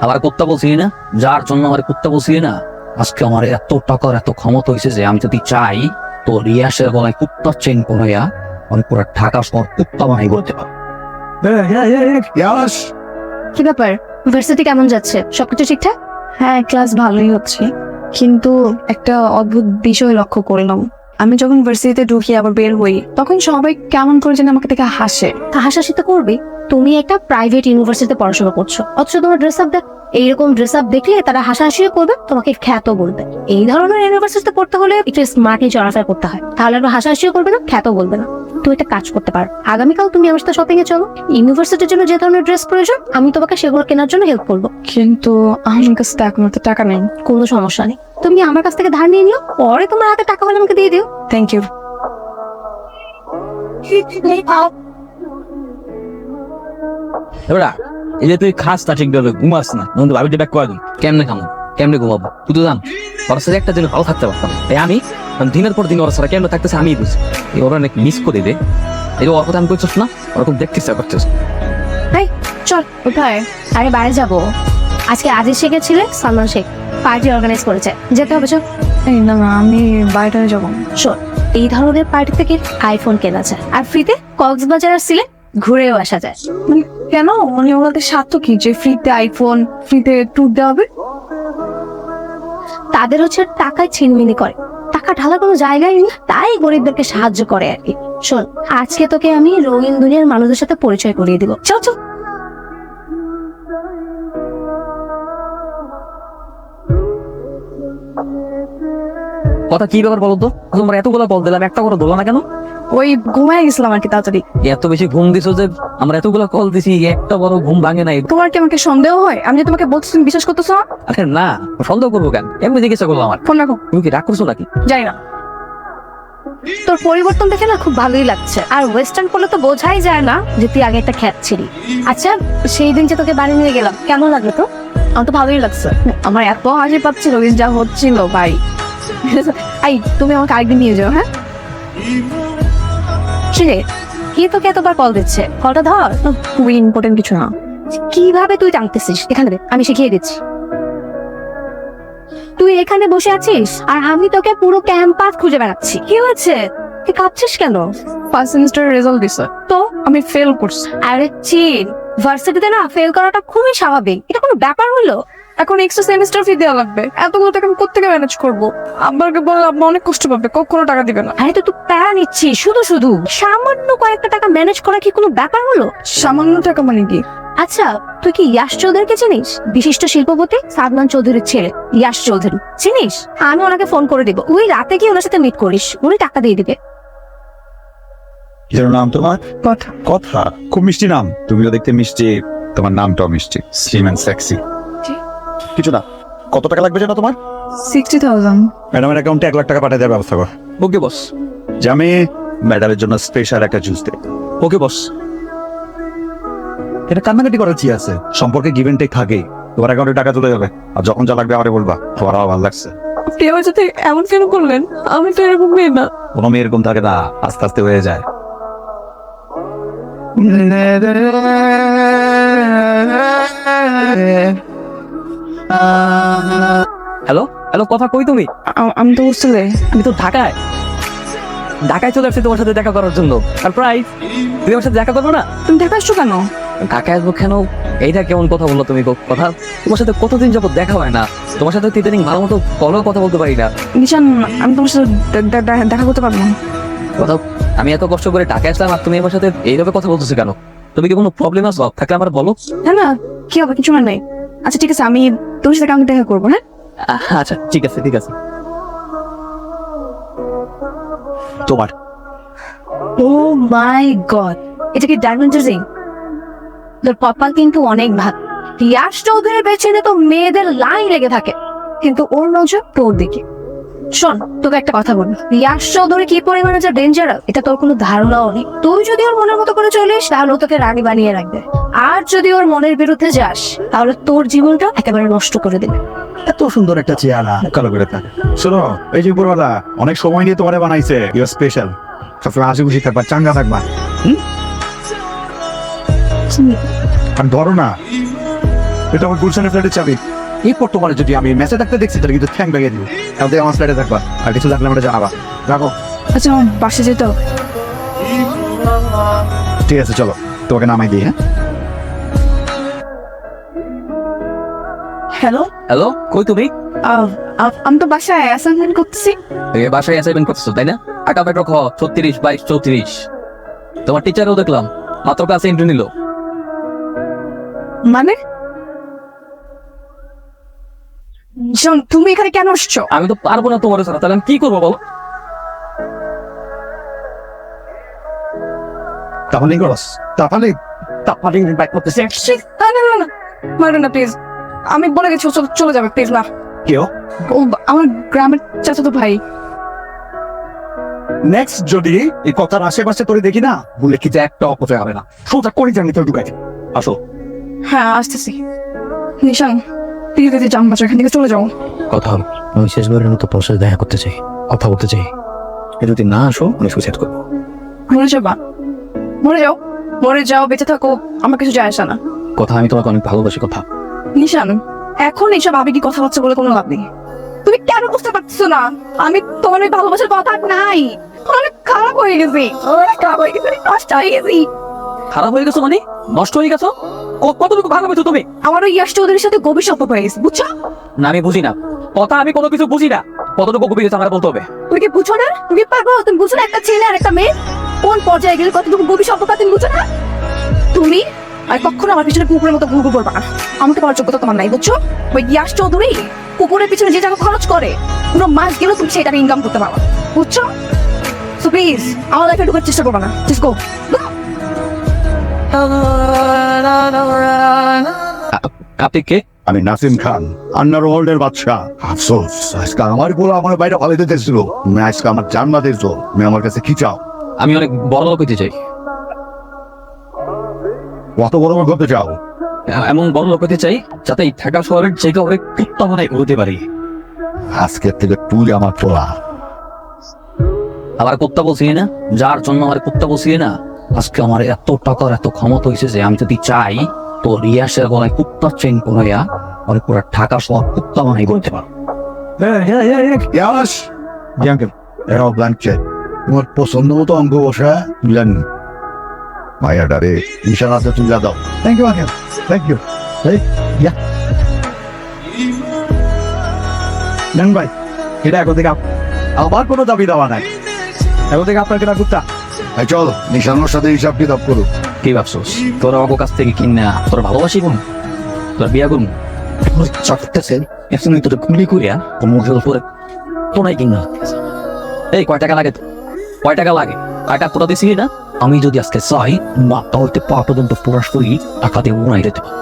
আমার কুত্তা বলছিলি না? যার জন্য আমার কুত্তা বলছিলি না? আজকে আমার এত টাকার এত ক্ষমতা হয়েছে যে আমি যদি চাই তো রিয়াসের গলায় কুত্তার চেন পরাইয়া আমি পুরো ঢাকা শহর কুত্তা বানাই করতে পারব। কি ব্যাপার? ইউনিভার্সিটি কেমন যাচ্ছে? সবকিছু ঠিকঠাক? হ্যাঁ ক্লাস ভালোই হচ্ছে। কিন্তু একটা অদ্ভুত বিষয় লক্ষ্য করলাম। আমি যখন ভার্সিটিতে ঢুকি আবার বের হই তখন সবাই কেমন করে যেন আমাকে দেখে হাসে। তা হাসাহাসি তো করবে তুমি একটা প্রাইভেট ইউনিভার্সিটিতে পড়াশোনা করছ। অথচ তোমার ড্রেস আপ দেখ এইরকম ড্রেস আপ দেখলে তারা হাসাহাসিও করবে তোমাকে খ্যাত বলবে। এই ধরনের ইউনিভার্সিটিতে পড়তে হলে একটু স্মার্টলি চলাফেরা করতে হয়। তাহলে আর হাসাহাসিও করবে না খ্যাত বলবে না। তুমি একটা কাজ করতে পারো। আগামীকাল তুমি আমার সাথে শপিং এ চলো। ইউনিভার্সিটির জন্য যে ধরনের ড্রেস প্রয়োজন আমি তোমাকে সেগুলো কেনার জন্য হেল্প করব। কিন্তু আমার কাছে তো এখন তো টাকা নেই। কোনো সমস্যা নেই। তুমি আমার কাছ থেকে ধার নিয়ে নিও পরে তোমার হাতে টাকা হলে আমাকে দিয়ে দিও। থ্যাংক ইউ এবার এই যে তুই খাস না ঠিক ভাবে ঘুমাস না। বন্ধু ভাবিটা ব্যাক করে দিন কেমনে খামো? কেমনে ঘুমাবো? তুই তো জান ওর সাথে একটা দিন ভালো থাকতে পারতাম তাই আমি দিনের পর দিন ওর সাথে কেমনে থাকতেছে আমি বুঝি। এই ওরা অনেক মিস করে দে। এই যে ওর কথা আমি করছিস না ওরকম দেখতে ইচ্ছা করছিস চল আরে বাইরে যাব। আজকে আজিজ শেখের ছেলে সালমান শেখ। পার্টি অর্গানাইজ করেছে। যেতে হবে চল। এই না না আমি বাইরে যাব শোন এই ধরনের পার্টি থেকে আইফোন কেনা যায়। আর ফ্রিতে কক্সবাজার আর সিলেট ঘুরেও আসা যায়। মানে কেন? মানে ওনাদের স্বার্থ কি? যে ফ্রিতে আইফোন ফ্রিতে ট্যুর দেওয়া হবে তাদের হচ্ছে টাকায় ছিনমিনি করে। টাকা ঢালা কোনো জায়গায় নেই, তাই গরিবদেরকে সাহায্য করে আর কি। শোন, আজকে তোকে আমি রঙিন দুনিয়ার মানুষদের সাথে পরিচয় করিয়ে দিব। চল চল। কথা কি ব্যাপার বলো তো? তোমার এতগুলো কল দিলাম একটা করে দোলা না কেন? ওই ঘুমায় গেছিলাম আর কি তাড়াতাড়ি। এত বেশি ঘুম দিছো যে আমরা এতগুলো কল দিছি একটা বড় ঘুম ভাঙে নাই। তোমার কি আমাকে সন্দেহ হয়? আমি যে তোমাকে বলছি তুমি বিশ্বাস করতেছো? না আরে না সন্দেহ করব কেন? এমনি জিজ্ঞাসা করল আমার। ফোন রাখো। তুমি কি রাগ করছ নাকি? যাই না। তোর পরিবর্তন দেখে না খুব ভালোই লাগছে। আর ওয়েস্টার্ন করলে তো বোঝাই যায় না যে তুই আগে একটা খ্যাত ছিলি। আচ্ছা সেই দিন যে তোকে বাড়ি নিয়ে গেলাম কেমন লাগল তো আমার তো ভালোই লাগছে। আমার এত হাসি পাচ্ছিল যা হচ্ছিল ভাই। আই তুমি আমাকে আরেকদিন নিয়ে যাও হ্যাঁ? কি রে কি তোকে এতবার কল দিচ্ছে? কলটা ধর। খুবই ইম্পর্টেন্ট কিছু না। কীভাবে তুই জানতেছিস? এখানে আমি শিখিয়ে দিচ্ছি। তুই এখানে বসে আছিস আর আমি তোকে পুরো ক্যাম্পাস খুঁজে বেড়াচ্ছি। কি হয়েছে? তুই কাঁদছিস কেন? ফার্স্ট সেমিস্টারের রেজাল্ট দিছে। তো? আমি ফেল করছি। আরে চিন ভার্সিটিতে না ফেল করাটা খুবই স্বাভাবিক। এটা কোনো ব্যাপার হলো? এখন এক্সট্রা সেমিস্টার ফি দেওয়া লাগবে। এতগুলো টাকা আমি কোথেকে ম্যানেজ করব? আব্বাকে বললে আব্বা অনেক কষ্ট পাবে কখনো টাকা দিবে না। আরে তো তুই প্যারা নিচ্ছিস শুধু শুধু। সামান্য কয়েকটা টাকা ম্যানেজ করা কি কোনো ব্যাপার হলো? সামান্য টাকা মানে কি? আচ্ছা তুই কি ইয়াশ চৌধুরীকে চিনিস? বিশিষ্ট শিল্পপতি সাদমান চৌধুরীর ছেলে ইয়াশ চৌধুরী। চিনিস? আমি ওনাকে ফোন করে দিব। ওই রাতে গিয়ে ওনার সাথে মিট করিস উনি টাকা দিয়ে দিবে। এর নাম তোমার? কথা। কথা? খুব মিষ্টি নাম। তুমিও দেখতে মিষ্টি তোমার নামটাও মিষ্টি। Slim and sexy. কিছু না। কত টাকা লাগবে জানো তোমার? সিক্সটি থাউজেন্ড ম্যাডামের অ্যাকাউন্টে এক লাখ টাকা পাঠিয়ে দেওয়ার ব্যবস্থা কর। ওকে বস আমি ম্যাডামের জন্য স্পেশাল একটা জুস দেব ওকে বস এটা কান্নাকাটি করার কি আছে? সম্পর্কে গিভেন টেক থাকেই। তোমার অ্যাকাউন্টে টাকা চলে যাবে। আর যখন যা লাগবে আমারে বলবা। তোমার আমার ভালো লাগছে। কেউ সাথে এমন কেন করলেন? আমি তো এরকম মেয়ে না। কোনো মেয়ে এরকম থাকে না। আস্তে আস্তে হয়ে যায়। হ্যালো? হ্যালো কথা কই তুমি? আমি তো হোস্টেলে আমি তো ঢাকায়? ঢাকায় চলে আসছি তোমার সাথে দেখা করার জন্য। সারপ্রাইজ তুমি আমার সাথে দেখা করব না? তুমি দেখা আসছো কেন? ঢাকায় আসব কেন? এইটা কেমন কথা বলল তুমি কথা? তোমার সাথে কতদিন যাবত দেখা হয় না? তোমার সাথে তো ইদানিং ভালো মতো কলেও কথা বলতে পারি না। নিশান আমি তোমার সাথে দেখা করতে পারব না। কথা আমি এত কষ্ট করে ঢাকায় আসলাম আর তুমি আমার সাথে এইভাবে কথা বলতেছো কেন? তুমি কি কোনো প্রবলেম আসলো থাকলে আমার বলো। না না কি হবে? কিছু না নাই। আচ্ছা ঠিক আছে আমি তোমার সাথে কাউকে দেখা করব হ্যাঁ? আচ্ছা ঠিক আছে ঠিক আছে। তোমার। ও মাই গড এটা কি ডায়মন্ড রিং তোর কপাল কিন্তু অনেক ভাগ ইয়াশ চৌধুরীর পেছনে তো মেয়েদের লাইন লেগে থাকে। কিন্তু ওর নজর তোর দিকে। শোন তোকে একটা কথা বলি। ইয়াশ চৌধুরী কি পরিমাণে যে ডেঞ্জারাস এটা তোর কোনো ধারণাও নেই। তুই যদি ওর মনের মতো করে চলিস তাহলে ও তোকে রানী বানিয়ে রাখবে। আর যদি ওর মনের বিরুদ্ধে যাস তাহলে তোর জীবনটা একেবারে নষ্ট করে দেবে। এত সুন্দর একটা চেহারা কালো করে থাকে। শোনো এই যে উপরওয়ালা অনেক সময় নিয়ে তোমারে বানাইছে। ইউ স্পেশাল সবসময় হাসি খুশি থাকবা চাঙ্গা থাকবা। হুম? আর ধরো না এটা আমার গুলশানের ফ্ল্যাটের চাবি। এই তোমার যদি আমি মেসে থাকতে দেখছি তাহলে কিন্তু ঠ্যাং ভেঙে দিব। তাহলে আমার ফ্ল্যাটে থাকবা আর কিছু থাকলে আমরা জানাবা। রাখো। আচ্ছা আমার বাসে যেতে ঠিক আছে চলো তোমাকে নামাই দিই হ্যাঁ? হ্যালো হ্যালো কই তুমি? আমি তো বাসায় অ্যাসাইনমেন্ট করতেছি। এই বাসায় অ্যাসাইনমেন্ট করতেছো তাই না? আটা পেট্রো খ ছত্রিশ বাইশ চৌত্রিশ। তোমার টিচারও দেখলাম মাত্র ক্লাসে এন্ট্রি নিল। মানে? শোন তুমি এখানে কেন আসছো? আমি তো পারব না তোমার সাথে তাহলে আমি কি করব বলো? তাহলে তাহলে তারপরে বাইক করতেছে। না না না মারো না প্লিজ আমি বলে গেছি ও চলে- চলে যাবে প্লিজ না। কেউ ও? আমার গ্রামের চাচাতো ভাই। নেক্সট যদি এই কথার আশেপাশে তোরে দেখি না বলে কি যে একটা অপচয় হবে না। সোজা করে জানি তোর ঢুকাই আসো। হ্যাঁ আসতেছি। নিশান প্লিজ দিদি জান বাঁচো এখান থেকে চলে যাও। কথা হবে। আমি শেষবারের মতো সাথে দেখা করতে চাই কথা বলতে চাই। এ যদি না আসো আমি সুইসাইড করব। মরে যাবা। মরে যাও। মরে যাও বেঁচে থাকো। আমার কিছু যায় আসে না। কথা আমি তোমাকে অনেক ভালোবাসি কথা। নিশান এখন এইসব আবেগী কথাবার্তা বলে কোনো লাভ নেই। তুমি কেন বুঝতে পারছ না? আমি তোমার ওই ভালোবাসার কথা নাই। অনেক খারাপ হয়ে গেছি। খারাপ হয়ে গেছি। নষ্ট হয়ে গেছি। খারাপ হয়ে গেছো মানে? নষ্ট হয়ে গেছো? কতটুকু ভালো পেয়েছ তুমি? আমার ওই চৌধুরীর সাথে গভীর সম্পর্ক হয়ে গেছে বুঝছ? না আমি বুঝি না। কথা আমি কোনো কিছু বুঝি না। কতটুকু গভীর হয়েছে আমার বলতে হবে? তুমি কি বুঝো না? তুমি পারব? তুমি বুঝো না একটা ছেলে আর একটা মেয়ে? কোন পর্যায়ে গেলে কতটুকু গভীর সম্পর্ক তুমি বুঝো না? তুমি আর কখনো আমার পিছনে কুকুরের মতো ঘুরঘুর করবা না। আমাকে পাওয়ার যোগ্যতা তোমার নাই বুঝছ? ওই ইয়াস চৌধুরী কুকুরের পিছনে যে টাকা খরচ করে পুরো মাস গেলেও তুমি সেই টাকা ইনকাম করতে পারো বুঝছ? সো প্লিজ আমার লাইফে ঢুকার চেষ্টা করবা না। জাস্ট গো আপনি কে? আমি নাসিম খান আন্নার ওয়ার্ল্ডের বাদশা আফসোস। আজকে আমার বলে আমার বাইরে ভালো দিতেছিল আজকে আমার জান্নাত দিয়েছ তুমি আমার কাছে কি চাও? আমি অনেক বড় লোক হইতে চাই। কত বড় বড় করতে চাও। এমন বড় লোক হতে চাই যাতে এই ঢাকা শহরের জায়গা অনেক কুত্তা বানাই উড়তে পারি। আজকের থেকে তুই আমার তোলা আবার কুত্তা বসিয়ে না যার জন্য আমার কুত্তা বসিয়ে না আজকে আমার এত টাকার এত ক্ষমতা হয়েছে যে আমি যদি চাই তো রিয়াসের গলায় কুত্তার চেন পরাইয়া আমি পুরো ঢাকা শহর কুত্তা বানাই করতে এরাও ব্ল্যাঙ্ক তোমার পছন্দ মতো অঙ্ক বসা তুলেন মায়াডারে ঈশান হাতে তুলে দাও thank you uncle thank you ইয়া নেন ভাই এটা এখন থেকে আমার কোনো দাবি দেওয়া নাই। এখন থেকে আপনার কেনা কুত্তা। এই চল নিশানোর সাথে হিসাব কিতাব করো কি ভাবছোস? তোর আমার কাছ থেকে কিনা? তোর ভালোবাসি কোন? তোর বিয়া করুন? চাকতেছে এখন তোর গুলি করিয়া তোর মুখের উপরে তোরাই কিনা? এই কয় টাকা লাগে তো? কয় টাকা লাগে? কয়টা পুরো দিছি না? আমি যদি আজকে চাই না তাহলে পা পর্যন্ত প্রকাশ করি, টাকা দিয়ে উড়াই দিতে পারব।